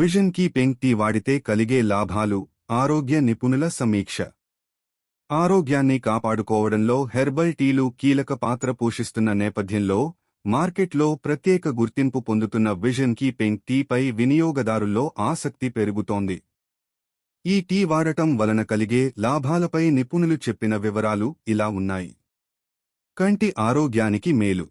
Vision keeping tea వాడితే కలిగే లాభాలు ఆరోగ్య నిపుణుల సమీక్ష. ఆరోగ్యాన్ని కాపాడుకోవడంలో హెర్బల్ టీలు కీలక పాత్ర పోషిస్తున్న నేపథ్యంలో మార్కెట్లో ప్రత్యేక గుర్తింపు పొందుతున్న విజన్ కీపింగ్ టీపై వినియోగదారుల్లో ఆసక్తి పెరుగుతోంది. ఈ టీ వాడటం వలన కలిగే లాభాలపై నిపుణులు చెప్పిన వివరాలు ఇలా ఉన్నాయి. కంటి ఆరోగ్యానికి మేలు.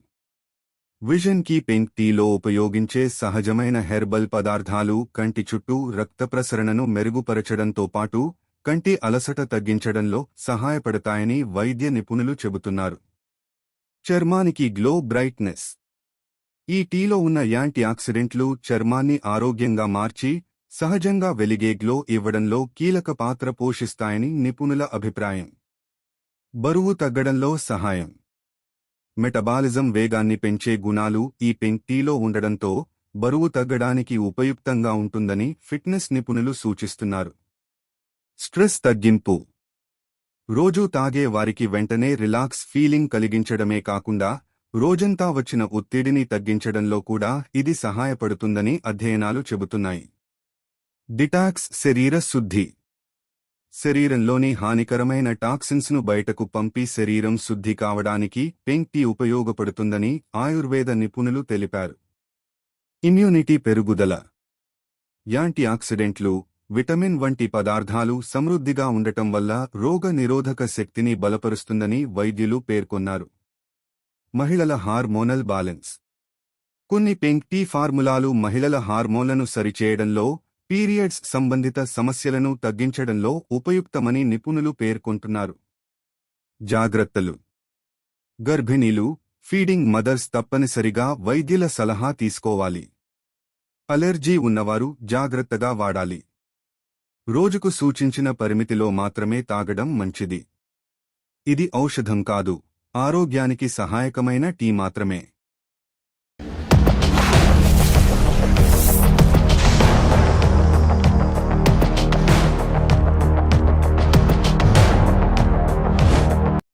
విజన్ కీపింగ్ టీలో ఉపయోగించే సహజమైన హెర్బల్ పదార్థాలు కంటి చుట్టూ రక్త ప్రసరణను మెరుగుపరచడంతో పాటు కంటి అలసట తగ్గించడంలో సహాయపడతాయని వైద్య నిపుణులు చెబుతున్నారు. చర్మానికి గ్లో బ్రైట్నెస్. ఈ టీలో ఉన్న యాంటీ ఆక్సిడెంట్లు చర్మాన్ని ఆరోగ్యంగా మార్చి సహజంగా వెలిగే గ్లో ఇవ్వడంలో కీలక పాత్ర పోషిస్తాయని నిపుణుల అభిప్రాయం. బరువు తగ్గడంలో సహాయం. మెటబాలిజం వేగాన్ని పెంచే గుణాలు ఈ పింక్ టీలో ఉండడంతో బరువు తగ్గడానికి ఉపయుక్తంగా ఉంటుందని ఫిట్నెస్ నిపుణులు సూచిస్తున్నారు. స్ట్రెస్ తగ్గింపు. రోజూ తాగే వారికి వెంటనే రిలాక్స్ ఫీలింగ్ కలిగించడమే కాకుండా రోజంతా వచ్చిన ఒత్తిడిని తగ్గించడంలో కూడా ఇది సహాయపడుతుందని అధ్యయనాలు చెబుతున్నాయి. డిటాక్స్ శరీర శుద్ధి. శరీరంలోని హానికరమైన టాక్సిన్స్ను బయటకు పంపి శరీరం శుద్ధి కావడానికి పింక్ టీ ఉపయోగపడుతుందని ఆయుర్వేద నిపుణులు తెలిపారు. ఇమ్యూనిటీ పెరుగుదల. యాంటీ ఆక్సిడెంట్లు విటమిన్ వంటి పదార్థాలు సమృద్ధిగా ఉండటం వల్ల రోగ నిరోధక శక్తిని బలపరుస్తుందని వైద్యులు పేర్కొన్నారు. మహిళల హార్మోనల్ బ్యాలెన్స్. కొన్ని పింక్ టీ ఫార్ములాలు మహిళల హార్మోన్లను సరిచేయడంలో పీరియడ్స్ సంబంధిత సమస్యలను తగ్గించడంలో ఉపయుక్తమని నిపుణులు పేర్కొంటున్నారు. జాగ్రత్తలు. గర్భిణీలు ఫీడింగ్ మదర్స్ తప్పనిసరిగా వైద్యుల సలహా తీసుకోవాలి. అలెర్జీ ఉన్నవారు జాగ్రత్తగా వాడాలి. రోజుకు సూచించిన పరిమితిలో మాత్రమే తాగడం మంచిది. ఇది ఔషధం కాదు ఆరోగ్యానికి సహాయకమైన టీ మాత్రమే.